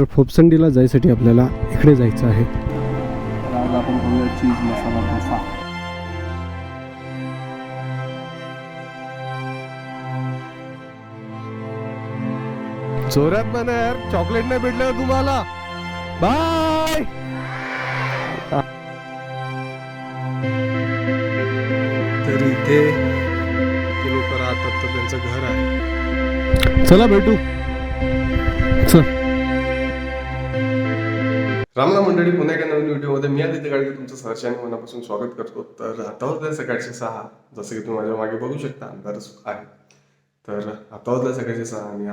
तर फोपसंडीला जायसाठी आपल्याला इकडे जायचं आहे. आज आपण करूया चीज मसाला डोसा. जोरात म्हणा यार चॉकलेट नाही भेटलं तुम्हाला. बाय तर इथे ते लोक राहतात तर त्यांचं घर आहे. चला भेटू. चल. रामला मंडळी पुन्हा एका नवीन व्हिडिओमध्ये मी आदित्य गाडगे तुमचं सहर्ष आणि मनापासून स्वागत करतो. तर आता होतं सकाळचे सहा जसं की तुम्ही माझ्या मागे बघू शकता अंधारच आहे. तर आता होतं सकाळचे सहा आणि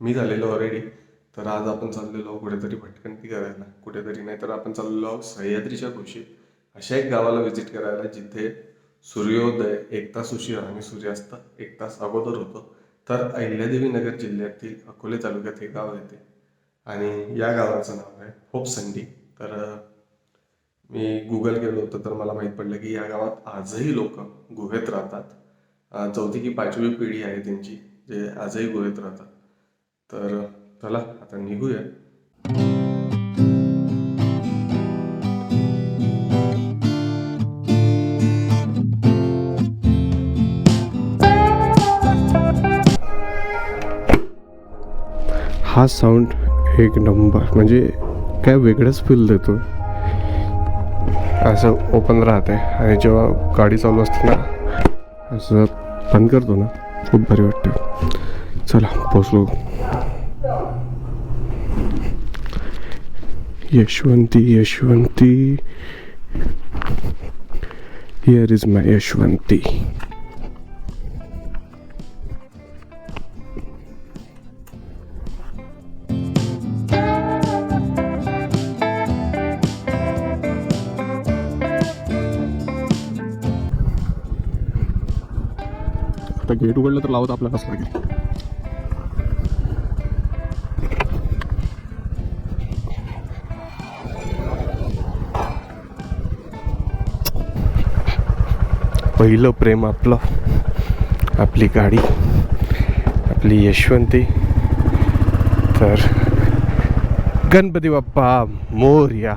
मी झालेलो ऑलरेडी तर आज आपण चाललेलो कुठेतरी भटकंती करायला. कुठेतरी नाही तर आपण चाललेलो आहोत सह्याद्रीच्या कुशीत. अशा एक गावाला व्हिजिट करायला जिथे सूर्योदय एक तास उशीर आणि सूर्यास्त एक तास अगोदर होतो. तर अहिल्यादेवी नगर जिल्ह्यातील अकोले तालुक्यात हे गाव येते आणि या गावाचं नाव आहे होपसंडी तर मी गुगल केलं होतं तर मला माहीत पडलं की या गावात आजही लोक गुहेत राहतात. चौथी की पाचवी पिढी आहे त्यांची जे आजही गुहेत राहतात. तर चला आता निघूया. हा साऊंड एक नंबर. म्हणजे काय वेगळंच फील देतो असं ओपन राहते आणि जेव्हा गाडी चालू असते ना असं बंद करतो ना खूप भारी वाटतं. चला पोचलो Yashwanti Yashwanti. Here is my Yashwanti. Gate उघडलं तर लावत आपल्याला कसं लागेल? पहिलं प्रेम आपलं. आपली गाडी आपली यशवंती. तर गणपती बाप्पा मोर्या.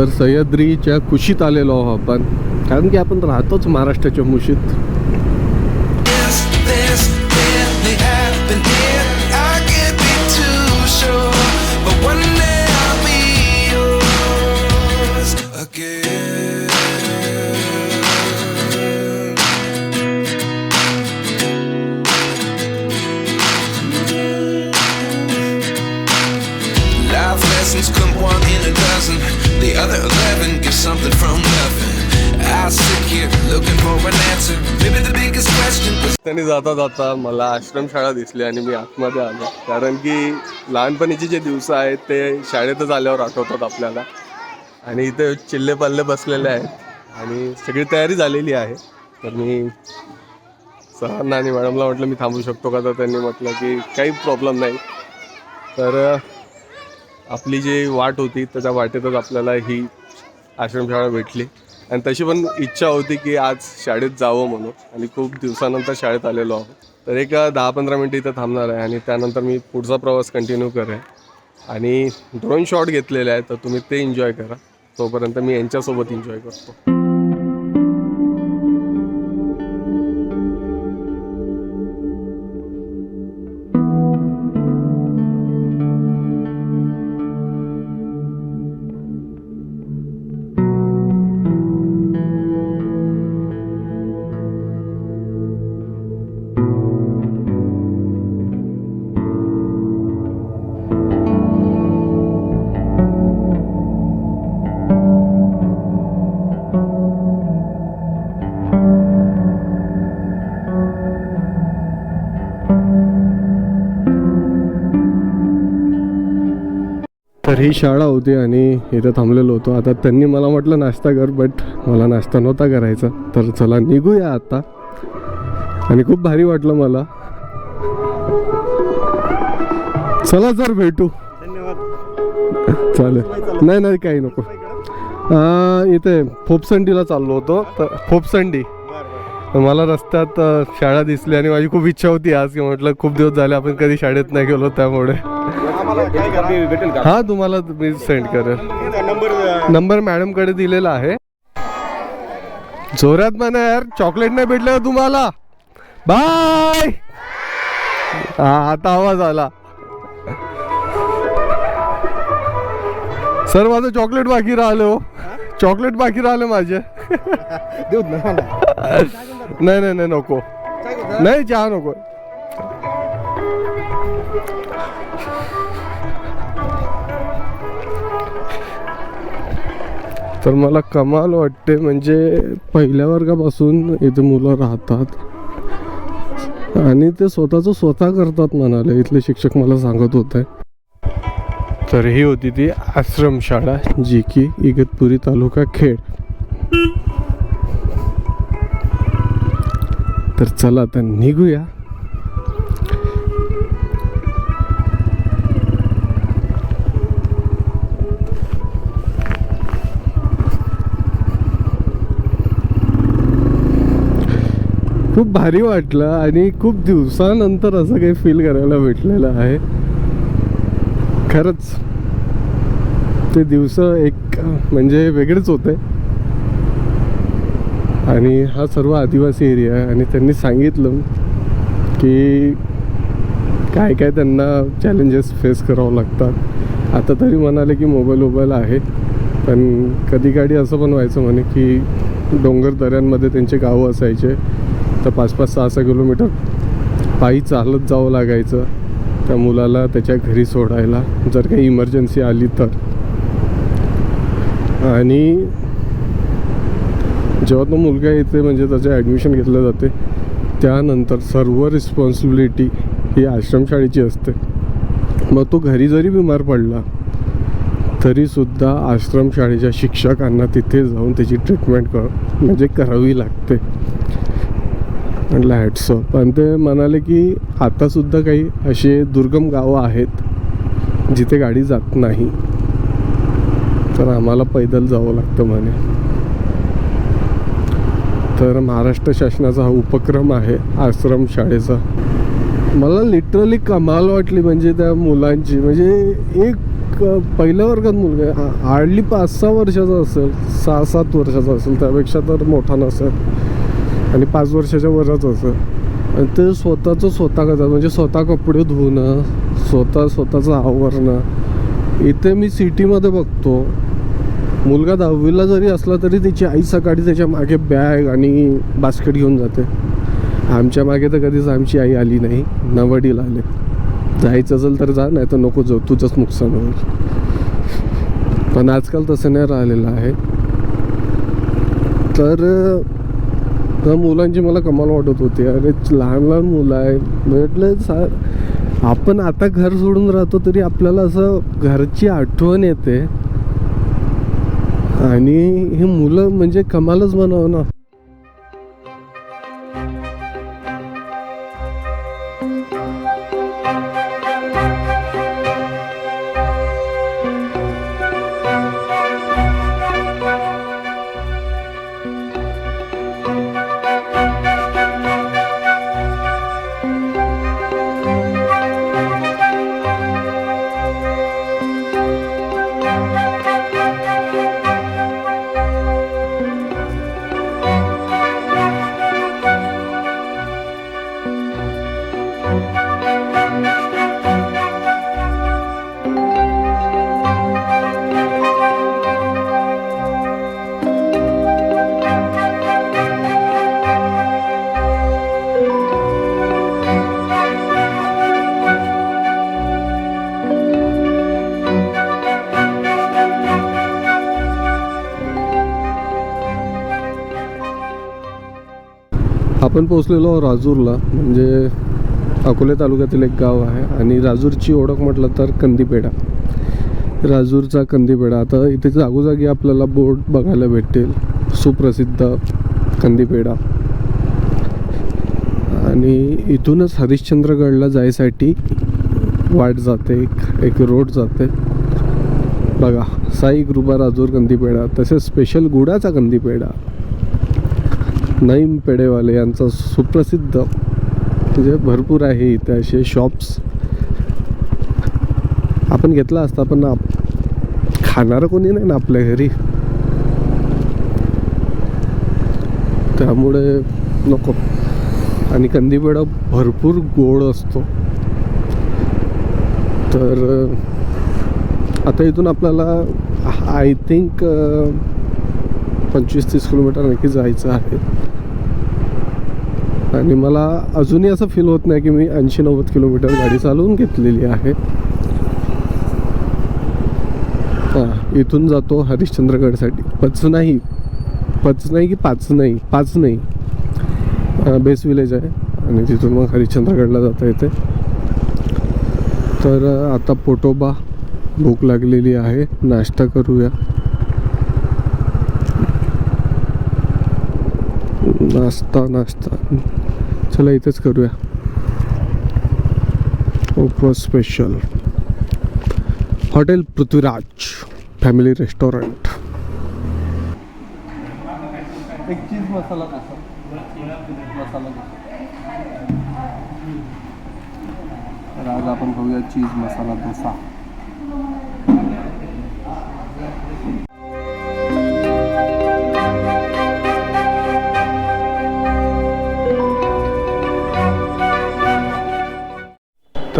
तर सह्याद्रीच्या कुशीत आलेलो आहो आपण. कारण की आपण राहतोच महाराष्ट्राच्या मुशीत. रस्त्याने त्यांनी जाता जाता मला आश्रमशाळा दिसली आणि मी आतमध्ये आलो. कारण की लहानपणीचे जे दिवस आहेत ते शाळेतच आल्यावर आठवतात आपल्याला. आणि इथे चिल्ले पल्ले बसलेले आहेत. आणि सगळी तयारी झालेली आहे. तर मी सरांना आणि मॅडमला म्हटलं मी थांबू शकतो का? तर त्यांनी म्हटलं की काही प्रॉब्लेम नाही. तर आपली जी वाट होती त्याच्या वाटेतच आपल्याला ही आश्रमशाळा भेटली. आणि तशी पण इच्छा होती की आज शाळेत जावं म्हणून. आणि खूप दिवसानंतर शाळेत आलेलो आहोत. तर एक दहा पंधरा मिनटं इथं थांबणार आहे आणि त्यानंतर मी पुढचा प्रवास कंटिन्यू करेन. आणि ड्रोन शॉट घेतलेले आहे तर तुम्ही ते एन्जॉय करा. तोपर्यंत मी यांच्यासोबत एन्जॉय करतो. ही शाळा होती आणि इथं थांबलेलो होतो. आता त्यांनी मला म्हटलं नाश्ता कर बट मला नाश्ता नव्हता करायचा. तर चला निघूया आता. आणि खूप भारी वाटलं मला. चला सर भेटू. चालेल. नाही नाही काही नको. इथे फोपसंडीला चाललो होतो. तर फोपसंडी. मला रस्त्यात शाळा दिसली आणि माझी खूप इच्छा होती आज. की म्हटलं खूप दिवस झाले आपण कधी शाळेत नाही गेलो त्यामुळे. हा तुम्हाला मी सेंड करेल. नंबर मॅडमकडे दिलेला आहे. जोरात म्हणा यार चॉकलेट नाही भेटलं तुम्हाला? बाय हा आता आवाज आला. सर माझं चॉकलेट बाकी राहिलं हो. चॉकलेट बाकी राहिले माझे. देऊ ना. नाही नाही नाही नको. नाही चहा नको. तर मला कमाल वाटते म्हणजे पहिल्या वर्गापासून इथे मुलं राहतात. आणि ते स्वतःचं स्वतः करतात म्हणाले इथले शिक्षक मला सांगत होते. तर ही होती ती आश्रमशाळा जी की इगतपुरी तालुका खेड. तर चला आता निघूया. खूप भारी वाटलं आणि खूप दिवसानंतर असं काही फील करायला भेटलेलं आहे. खरंच ते दिवस एक म्हणजे वेगळेच होते. आणि हा सर्व आदिवासी एरिया आहे आणि त्यांनी सांगितलं की काय काय त्यांना चॅलेंजेस फेस करावं लागतात. आता तरी म्हणाले की मोबाईल वोबाईल आहे. पण कधी काळी असं पण व्हायचं म्हणे की डोंगर दऱ्यांमध्ये त्यांचे गावं असायचे. तर पाच पाच सहा सहा किलोमीटर पायी चालत जावं लागायचं. त्या मुलाला त्याच्या घरी सोडायला. जर काही इमर्जन्सी आली तर. आणि जेव्हा तो मुलगा येते म्हणजे त्याचे ॲडमिशन घेतलं जाते त्यानंतर सर्व रिस्पॉन्सिबिलिटी ही आश्रमशाळेची असते. मग तो घरी जरी बिमार पडला तरीसुद्धा आश्रमशाळेच्या शिक्षकांना तिथे जाऊन त्याची ट्रीटमेंट कर म्हणजे करावी लागते. म्हटलं हॅट्सअप पण ते म्हणाले की आतासुद्धा काही असे दुर्गम गावं आहेत जिथे गाडी जात नाही. तर आम्हाला पैदल जावं लागतं म्हणे. तर महाराष्ट्र शासनाचा हा उपक्रम आहे आश्रम शाळेचा. मला लिटरली कमाल वाटली म्हणजे त्या मुलांची. म्हणजे एक पहिल्या वर्गात मुलगा हार्डली पाच सहा वर्षाचा असेल सहा सात वर्षाचा असेल त्यापेक्षा तर मोठा नसेल. आणि पाच वर्षाच्या वरच असेल. आणि ते स्वतःचं स्वतः करतात. म्हणजे स्वतः कपडे धुणं स्वतः स्वतःचं आवरणं. इथे मी सिटीमध्ये बघतो मुलगा दहावीला जरी असला तरी त्याची आई सकाळी त्याच्यामागे बॅग आणि बास्केट घेऊन जाते. आमच्या मागे तर कधीच आमची आई आली नाही. ना वडील आले. जायचं असेल तर जा नाही तर नको जाऊ. तुझंच नुकसान होईल. पण आजकाल तसं नाही राहिलेलं आहे. तर त्या मुलांची मला कमाल वाटत होती. अरे लहान लहान मुलं आहे म्हटलं सा आपण आता घर सोडून राहतो तरी आपल्याला असं घरची आठवण येते. आणि हे मुलं म्हणजे कमालच म्हणावं ना. पोचलेलो राजूरला म्हणजे अकोले तालुक्यातील एक गाव आहे आणि राजूरची ओळख म्हटलं तर कंदीपेढा. राजूरचा कंदीपेढा. आता इथे जागोजागी आपल्याला बोर्ड बघायला भेटेल सुप्रसिद्ध कंदीपेढा. आणि इथूनच हरिश्चंद्रगडला जायसाठी वाट जाते एक एक रोड जाते. बघा साई कृपा राजूर कंदीपेढा तसेच स्पेशल गुडाचा कंदीपेढा. नईम पेढेवाले यांचा सुप्रसिद्ध म्हणजे भरपूर आहे इथे असे शॉप्स आपण घेतला असता पण आप खाणारं कोणी नाही ना आपल्या घरी. त्यामुळे नको. आणि कंदीपेढा भरपूर गोड असतो. तर आता इथून आपल्याला आय थिंक पंचवीस तीस किलोमीटर नक्की जायचं आहे. आणि मला अजूनही असं फील होत नाही की मी ऐंशी नव्वद किलोमीटर गाडी चालवून घेतलेली आहे. हां इथून जातो हरिश्चंद्रगडसाठी. पच नाही. पच नाही की पाच नाही? पाच नाही. बेस विलेज आहे. आणि तिथून मग हरिश्चंद्रगडला जाता येते. तर आता पोटोबा भूक लागलेली आहे. नाश्ता करूया. नाश्ता नाश्ता. चला, इथेच करूया. उपवास special hotel Prithviraj family restaurant एक चीज़ मसाला मसाला आपण खाऊया चीज़ मसाला डोसा.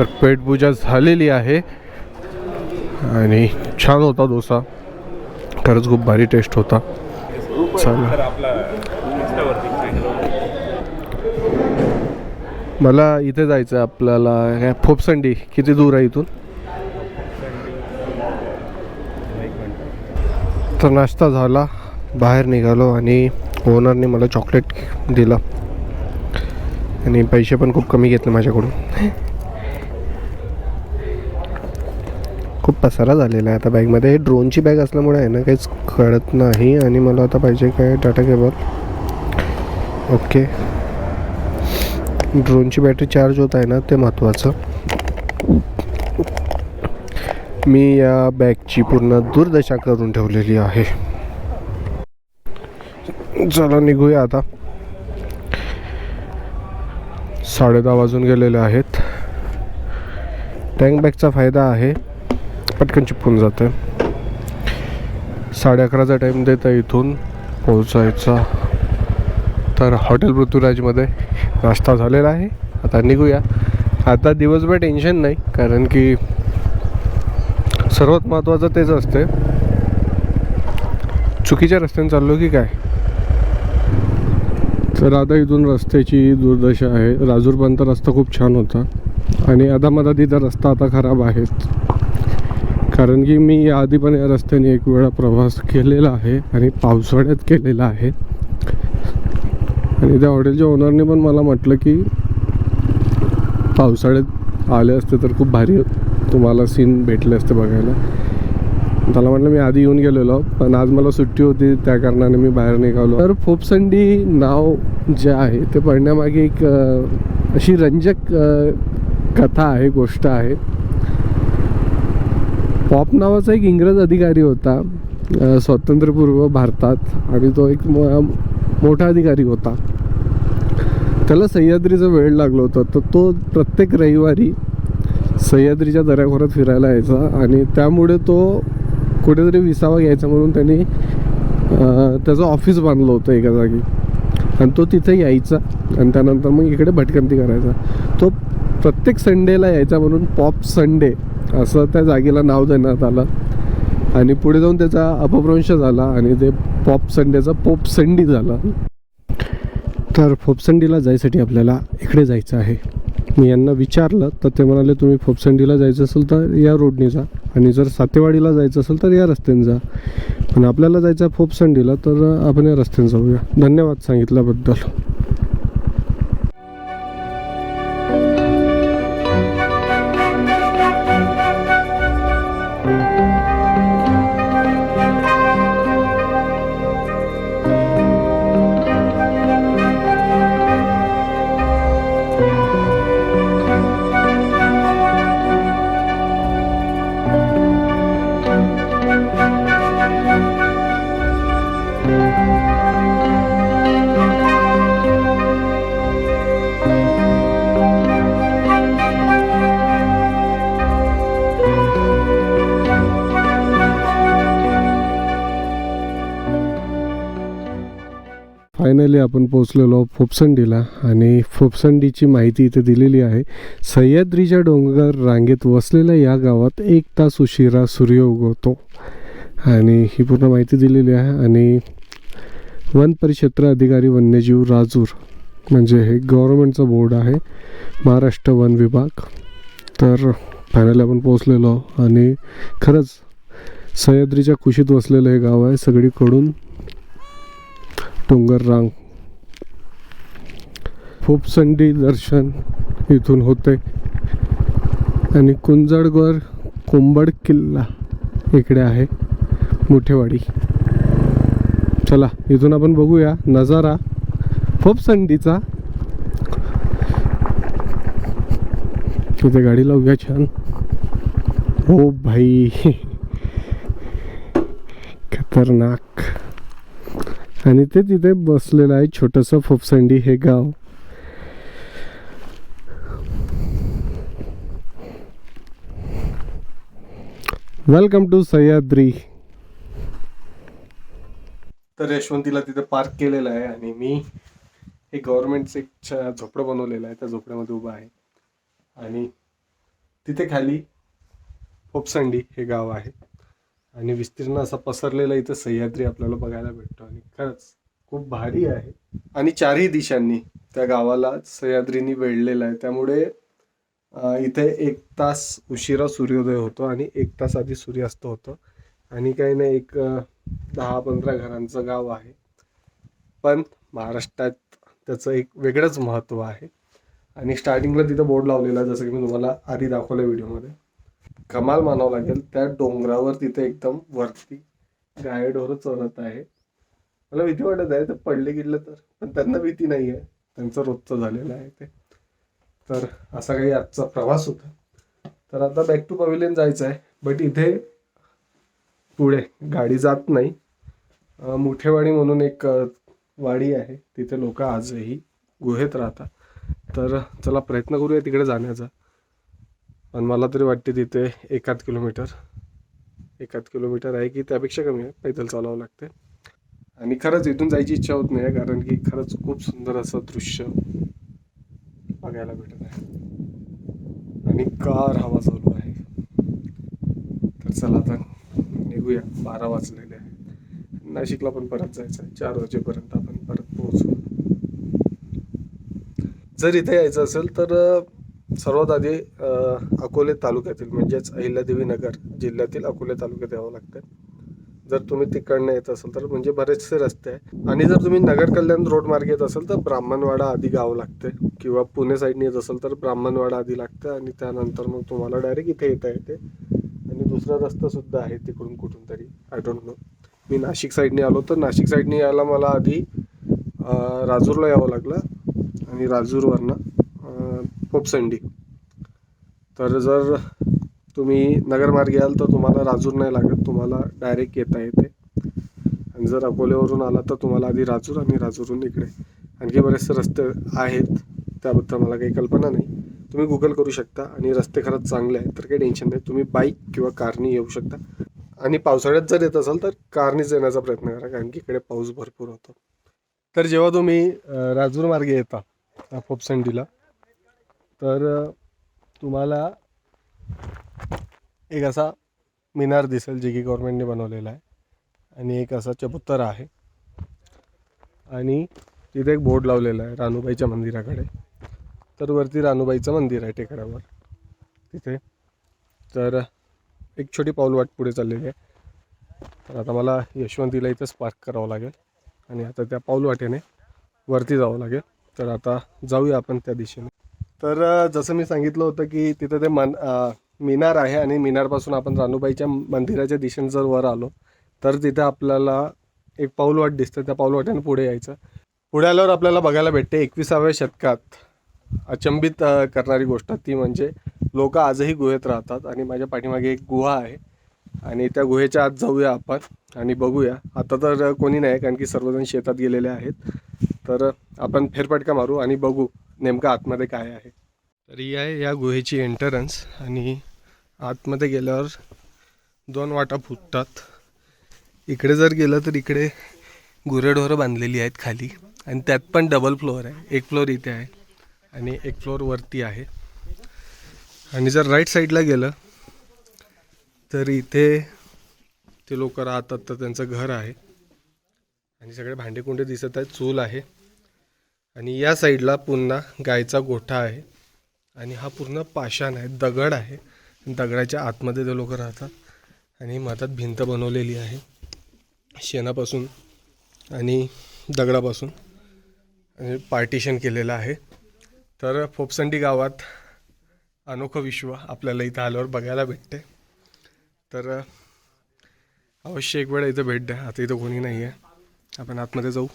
तर पेटपूजा झालेली आहे. आणि छान होता डोसा. खरंच खूप भारी टेस्ट होता. मला इथे जायचं आहे आपल्याला. काय फोपसंडी किती दूर आहे इथून? तर नाश्ता झाला. बाहेर निघालो आणि ओनरने मला चॉकलेट दिलं. आणि पैसे पण खूप कमी घेतले माझ्याकडून. पसारा झालेला आहे आता बॅगमध्ये. हे ड्रोनची बॅग असल्यामुळे आहे ना काहीच कळत नाही आणि मला आता पाहिजे काय टाटा केबल. ओके. ड्रोनची बॅटरी चार्ज होत आहे ना ते महत्त्वाचं. मी या बॅगची पूर्ण दुर्दशा करून ठेवलेली आहे. चला निघूया आता. साडे दहा वाजून गेलेले आहेत. टँक बॅगचा फायदा आहे. पटकन चिपकून जाते. साडे अकराचा टाईम देता इथून पोहोचायचा. तर हॉटेल पृथ्वीराजमध्ये नाश्ता झालेला आहे. आता निघूया. आता दिवसभर टेन्शन नाही कारण की सर्वात महत्त्वाचं तेच असते. चुकीच्या रस्त्याने चाललो की काय? तर आता इथून रस्त्याची दुर्दशा आहे. राजूरपर्यंत रस्ता खूप छान होता. आणि अदामदा इथं रस्ता आता खराब आहेत कारण की मी आधी पण या रस्त्याने एक वेळा प्रवास केलेला आहे आणि पावसाळ्यात केलेला आहे. आणि त्या हॉटेलच्या ओनरने पण मला म्हटलं की पावसाळ्यात आले असते तर खूप भारी तुम्हाला सीन भेटले असते बघायला. त्याला म्हटलं मी आधी येऊन गेलेलो पण आज मला सुट्टी होती त्या कारणाने मी बाहेर निघालो. तर फोपसंडी नाव जे आहे ते पडण्यामागे एक अशी रंजक कथा आहे गोष्ट आहे. पॉप नावाचा एक इंग्रज अधिकारी होता स्वातंत्र्यपूर्व भारतात आणि तो एक मोठा अधिकारी होता. त्याला सह्याद्रीचा वेळ लागलो होता तर तो प्रत्येक रविवारी सह्याद्रीच्या दऱ्याखोऱ्यात फिरायला यायचा आणि त्यामुळे तो कुठेतरी विसावा घ्यायचा म्हणून त्यांनी त्याचं ऑफिस बांधलं होतं एका जागी. आणि तो तिथे यायचा आणि त्यानंतर मग इकडे भटकंती करायचा. तो प्रत्येक संडेला यायचा म्हणून पॉप संडे असं त्या जागेला नाव देण्यात आलं. आणि पुढे जाऊन त्याचा अपभ्रंश झाला आणि ते पॉप संडेचा पोप संडी झाला. तर फोपसंडीला जायसाठी आपल्याला इकडे जायचं आहे. मी यांना विचारलं तर ते म्हणाले तुम्ही फोपसंडीला जायचं असेल तर या रोडने जा. आणि जर सातेवाडीला जायचं असेल तर या रस्त्याने जा. पण आपल्याला जायचं आहे फोपसंडीला तर आपण या रस्त्याने जाऊया. धन्यवाद सांगितल्याबद्दल. आपण पोचलेलो फोपसंडीला आणि फोपसंडीची माहिती इथे दिलेली आहे. सह्याद्रीच्या डोंगर रांगेत वसलेल्या या गावात एक तास उशिरा सूर्य उगवतो. आणि ही पूर्ण माहिती दिलेली आहे आणि वन परिक्षेत्र अधिकारी वन्यजीव राजूर म्हणजे हे गव्हर्नमेंटचा बोर्ड आहे महाराष्ट्र वन विभाग. तर फायनली आपण पोचलेलो आणि खरंच सह्याद्रीच्या कुशीत वसलेलं हे गाव आहे. सगळीकडून डोंगर रांग फोपसंडी दर्शन इथून होते आणि कुंजडगड कोंबड किल्ला इकडे आहे मोठेवाडी. चला इथून आपण बघूया नजारा फोपसंडीचा तिथे गाडी लावूया छान. हो भाई खतरनाक. आणि ते तिथे बसलेलं आहे छोटंसं फोपसंडी हे गाव. Welcome to Sahyadri. तर यशवंतीला तिथे पार्क केलेलं आहे आणि मी हे गव्हर्नमेंटचं एक छ- झोपडं बनवलेलं आहे. त्या झोपड्यामध्ये उभं आहे. आणि तिथे खाली फोपसंडी हे गाव आहे. आणि विस्तीर्ण असा पसरलेला इथं सह्याद्री आपल्याला बघायला भेटतो. आणि खरंच खूप भारी आहे. आणि चारही दिशांनी त्या गावाला सह्याद्रीनी वेढलेलं आहे. त्यामुळे इथे एक तास उशिरा सूर्योदय होतो आणि एक तास आधी सूर्यास्त होतो. आणि काही नाही एक दहा पंधरा घरांचं गाव आहे. पण महाराष्ट्रात त्याचं एक वेगळंच महत्त्व आहे. आणि स्टार्टिंगला तिथं बोर्ड लावलेला जसं की मी तुम्हाला आधी दाखवलं व्हिडिओमध्ये. कमाल मानावं लागेल त्या डोंगरावर तिथे एकदम वरती गाय ढोरं चरत आहे. मला भीती वाटत आहे ते पडले गिडले तर. पण त्यांना भीती नाही आहे त्यांचं रोजचं झालेलं आहे ते. तर असा काही आजचा प्रवास होता. तर आता बॅक टू पवेलियन जायचं आहे बट इथे पुढे गाडी जात नाही. मोठेवाडी मुठेवाडी म्हणून एक वाडी आहे. तिथे लोक आजही गुहेत राहतात. तर चला प्रयत्न करूया तिकडे जाण्याचा. पण मला तरी वाटते तिथे एकाद किलोमीटर एकाद किलोमीटर आहे की त्यापेक्षा कमी आहे. पैदल चालावं लागते आणि खरंच इथून जायची इच्छा होत नाही कारण की खरंच खूप सुंदर असं दृश्य. बघायला भेटत आहे. आणि कार हवा चालू आहे. तर चला आता निघूया. बारा वाजलेले आहे. नाशिकला पण परत जायचं आहे चार वाजेपर्यंत आपण परत पोहोचू. जर इथे यायचं असेल तर सर्वात आधी अकोले तालुक्यातील म्हणजेच अहिल्यादेवी नगर जिल्ह्यातील अकोले तालुक्यात यावं लागतं जर तुम्ही तिकडनं येत असाल तर म्हणजे बरेचसे रस्ते आहे आणि जर तुम्ही नगर कल्याण रोड मार्गे येत असाल तर ब्राह्मणवाडा आधी गाव लागते किंवा पुणे साईडने येत असाल तर ब्राह्मणवाडा आधी लागतं आणि त्यानंतर मग तुम्हाला डायरेक्ट इथे येता येते. आणि दुसरा रस्तासुद्धा आहे तिकडून कुठून तरी. आय डोंट नो मी नाशिक साईडने आलो तर नाशिक साईडने यायला मला आधी राजूरला यावं लागलं आणि राजूरवरनं पोपसंडी. तर जर तुम्ही नगरमार्गे याल तर तुम्हाला राजूर नाही लागत तुम्हाला डायरेक्ट येता येते. आणि जर अकोल्यावरून आला तर तुम्हाला आधी राजूर आणि राजूरहून इकडे. आणखी बरेचसे रस्ते आहेत. त्याबद्दल मला काही कल्पना नाही. तुम्ही गुगल करू शकता आणि रस्ते खरंच चांगले आहेत तर काही टेन्शन नाही. तुम्ही बाईक किंवा कारनी येऊ शकता. आणि पावसाळ्यात जर येत असाल तर कारनीच येण्याचा प्रयत्न करा कारण की इकडे पाऊस भरपूर होतो. तर जेव्हा तुम्ही राजूर मार्गे येता फोपसंडीला तर तुम्हाला एक असा मिनार दिसेल जे की गव्हर्नमेंटने बनवलेला आहे. आणि एक असा चबुत्तर आहे. आणि तिथे एक बोर्ड लावलेला आहे रानूबाईच्या मंदिराकडे. तर वरती रानूबाईचं मंदिर आहे टेकड्यावर. तिथे. तर एक छोटी पाऊलवाट पुढे चाललेली आहे. तर आता मला यशवंतीला इथंच पार्क करावं लागेल. आणि आता त्या पाऊलवाटेने वरती जावं लागेल. तर आता जाऊया आपण त्या दिशेने. तर जसं मी सांगितलं होतं की तिथं ते मन मिनार आहे आणि मिनारपासून आपण रानूबाईच्या मंदिराच्या दिशेने जर वर आलो तर तिथे आपल्याला एक पाऊलवाट दिसतं. त्या पाऊलवाट्याने पुढे यायचं. पुढे आल्यावर आपल्याला बघायला भेटते एकविसाव्या शतकात अचंबित करणारी गोष्ट. ती म्हणजे लोक आजही गुहेत राहतात आणि माझ्या पाठीमागे एक गुहा आहे. आणि त्या गुहेच्या आत जाऊया आपण आणि बघूया. आता तर कोणी नाही कारण की सर्वजण शेतात गेलेले आहेत. तर आपण फेरफटका मारू आणि बघू नेमकं आतमध्ये काय आहे. तर ही आहे या गुहेची एंटरन्स आणि आतमध्ये गेल्यावर दोन वाटा फुटतात. इकडे जर गेलं तर इकडे गुरेढोरं बांधलेली आहेत खाली. आणि त्यात पण डबल फ्लोअर आहे. एक फ्लोअर इथे आहे. आणि एक फ्लोअर वरती आहे. आणि जर राईट साईडला गेलं तर इथे ते लोक राहतात तर त्यांचं घर आहे. आणि सगळे भांडेकुंडे दिसत आहेत चूल आहे. आणि या साईडला पुन्हा गायचा गोठा आहे. आणि हा पूर्ण पाषाण आहे दगड आहे. दगडाच्या आतमध्ये ते लोक राहतात. आणि मधात भिंत बनवलेली आहे शेणापासून आणि दगडापासून. आणि पार्टिशन केलेलं आहे. तर फोपसंडी गावात अनोखं विश्व आपल्याला इथं आल्यावर बघायला भेटते. तर अवश्य एक वेळा इथं भेट द्या. आता इथं कोणी नाही आहे आपण आतमध्ये जाऊ.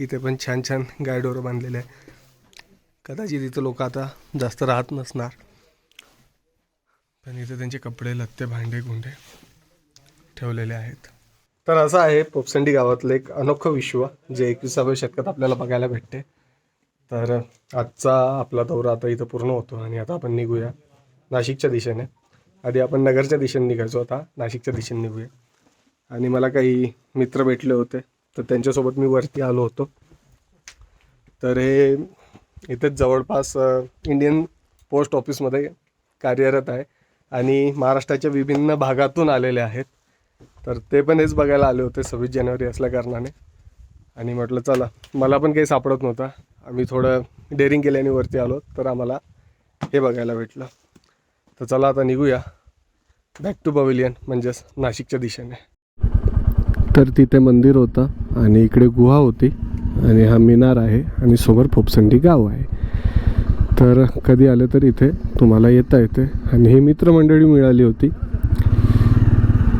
इथे पण छान छान गायडोरं बांधलेले आहे कदाचित इथं लोक आता जास्त राहत नसणार. पण इथे त्यांचे कपडे लत्ते भांडे गुंडे ठेवलेले आहेत. तर असं आहे पोपसंडी गावातलं एक अनोखं विश्व जे एकविसाव्या शतकात आपल्याला बघायला भेटते. तर आजचा आपला दौरा आता इथं पूर्ण होतो आणि आता आपण निघूया नाशिकच्या दिशेने. आधी आपण नगरच्या दिशेने निघायचो आता नाशिकच्या दिशेने निघूया. आणि मला काही मित्र भेटले होते तर त्यांच्यासोबत मी वरती आलो होतो. तर हे इथेच जवळपास इंडियन पोस्ट ऑफिसमध्ये कार्यरत आहे आणि महाराष्ट्राच्या विभिन्न भागातून आलेले आहेत. तर ते पण हेच बघायला आले होते सव्वीस जानेवारी असल्या कारणाने. आणि म्हटलं चला मला पण काही सापडत नव्हता. आम्ही थोडं डेअरिंग केल्याने वरती आलो तर आम्हाला हे बघायला भेटलं. तर चला आता निघूया. बॅक टू पवेलियन म्हणजेच नाशिकच्या दिशेने. तर तिथे मंदिर होतं आणि इकडे गुहा होती आणि हा मिनार आहे आणि समोर फोपसंडी गाव आहे. तर कधी आले तर इथे तुम्हाला येता येते. आणि ही मित्रमंडळी मिळाली होती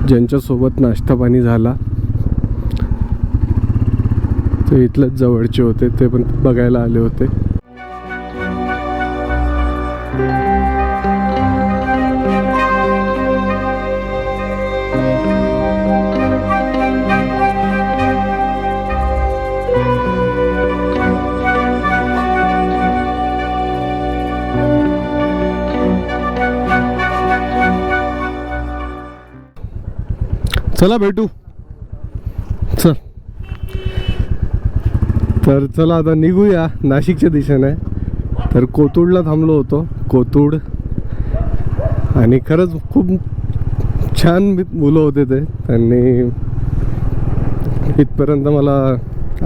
ज्यांच्यासोबत नाश्ता पाणी झाला. ते इथलेच जवळचे होते ते पण बघायला आले होते. चला भेटू चल तर चला आता निघूया. नाशिकच्या दिशेने. तर कोथरूडला थांबलो होतो. कोथूड आणि खरंच खूप छान मुलं होते ते. त्यांनी इथपर्यंत मला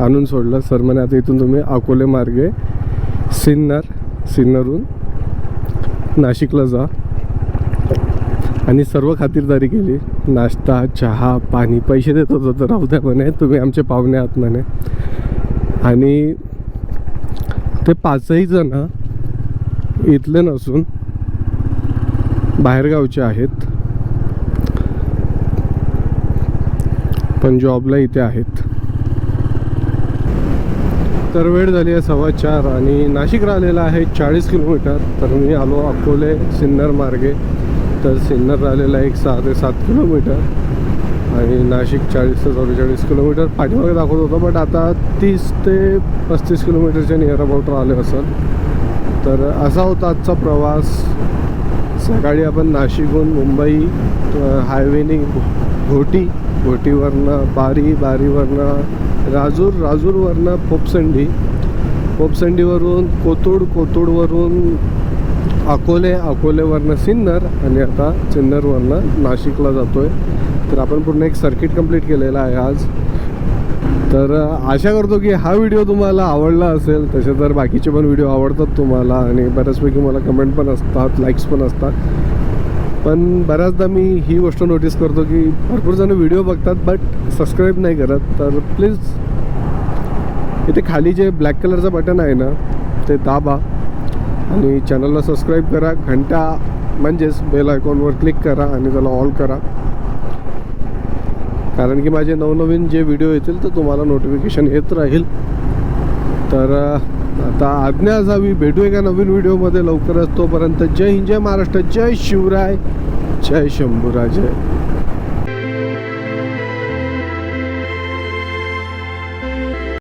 आणून सोडलं. सर म्हणे आता इथून तुम्ही अकोले मार्गे सिन्नर सिन्नरहून नाशिकला जा. आणि सर्व खातिरदारी केली. नाश्ता चहा पाणी पैसे देत होतो तर राहू द्या म्हणे. तुम्ही आमचे पाहुणे आहात म्हणे. आणि ते पाचही जण इथले नसून बाहेरगावचे आहेत. पण जॉबला इथे आहेत. तर वेळ झाली आहे सव्वा चार आणि नाशिक राहिलेला आहे चाळीस किलोमीटर. तर मी आलो अकोले सिन्नर मार्गे. तर सिन्नर राहिलेला एक सहा ते सात किलोमीटर. आणि नाशिक चाळीस ते चव्वेचाळीस किलोमीटर पाठीमागे दाखवत होतं बट आता तीस ते पस्तीस किलोमीटरच्या नियर अबाउट आले असेल. तर असा होता आजचा प्रवास. सकाळी आपण नाशिकहून मुंबई हायवेने घोटी घोटीवरनं बारी बारीवरनं राजूर राजूरवरनं पोपसंडी. पोपसंडीवरून कोतुड कोतुडवरून अकोले अकोलेवरनं सिन्नर आणि आता सिन्नरवरनं नाशिकला जातो आहे तर आपण पूर्ण एक सर्किट कंप्लीट केलेला आहे आज. तर आशा करतो की हा व्हिडिओ तुम्हाला आवडला असेल तसे तर बाकीचे पण व्हिडिओ आवडतात तुम्हाला आणि बऱ्याचपैकी मला कमेंट पण असतात लाईक्स पण असतात. पण बऱ्याचदा मी ही गोष्ट नोटीस करतो की भरपूर जण व्हिडिओ बघतात बट सबस्क्राईब नाही करत. तर प्लीज इथे खाली जे ब्लॅक कलरचं बटन आहे ना ते दाबा. आणि चॅनलला सबस्क्राईब करा घंटा म्हणजेच बेल आयकॉनवर क्लिक करा आणि त्याला ऑल करा. कारण की माझे नवनवीन जे व्हिडिओ येतील तर तुम्हाला नोटिफिकेशन येत राहील. तर आता आज्ञा जावी भेटू एका नवीन व्हिडिओमध्ये लवकरच तोपर्यंत जय हिंद जय महाराष्ट्र जय शिवराय जय शंभूराजय